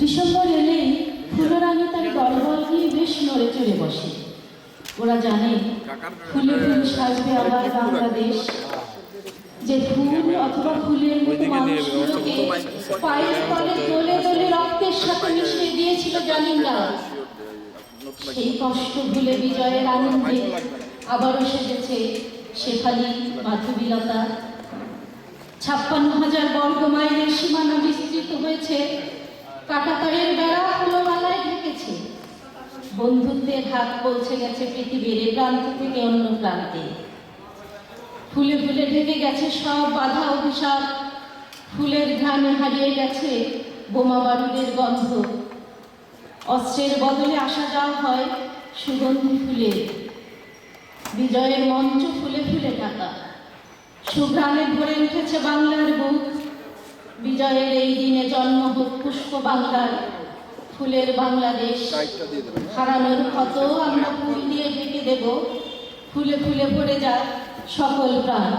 December এলেই ফুলরানি তার দলবল নিয়ে বেশ নড়ে চড়ে বসে। ওরা জানে ফুলে ফুল সাজবে আবার বাংলাদেশ। যে ফুল অথবা ফুলের মতো মানুষগুলোকে পায়ের তলে দোলে দোলে রক্তের সাথে মিশিয়ে দিয়েছিল জালিমরা। সেই কষ্ট ভুলে বিজয়ের আনন্দে আবারও সেজেছে শেফালি মাধবীলতা। ছাপ্পান্ন হাজার বর্গ মাইলের সীমানা বিস্তৃত হয়েছে বন্ধুত্বের হাত পৌঁছে গেছে পৃথিবীর এ প্রান্ত থেকে অন্য প্রান্তে। ফুলে ফুলে ঢেকে গেছে সব বাধা, অভিশাপ। ফুলের ঘ্রাণে হারিয়ে গেছে বোমা বারুদের গন্ধ। অস্ত্রের বদলে আসা যাওয়া হয় সুগন্ধি ফুলে। বিজয়ের মঞ্চ ফুলে ফুলে ঢাকা সুঘ্রাণে ভরে উঠেছে বাংলার বুক। বিজয়ের এই দিনে জন্ম হোক পুষ্প বাংলার। ফুলের বাংলাদেশ। হারানোর ক্ষত আমরা ফুল দিয়ে ঢেকে দেব। ফুলে ফুলে ভরে যাক সকল প্রাণ।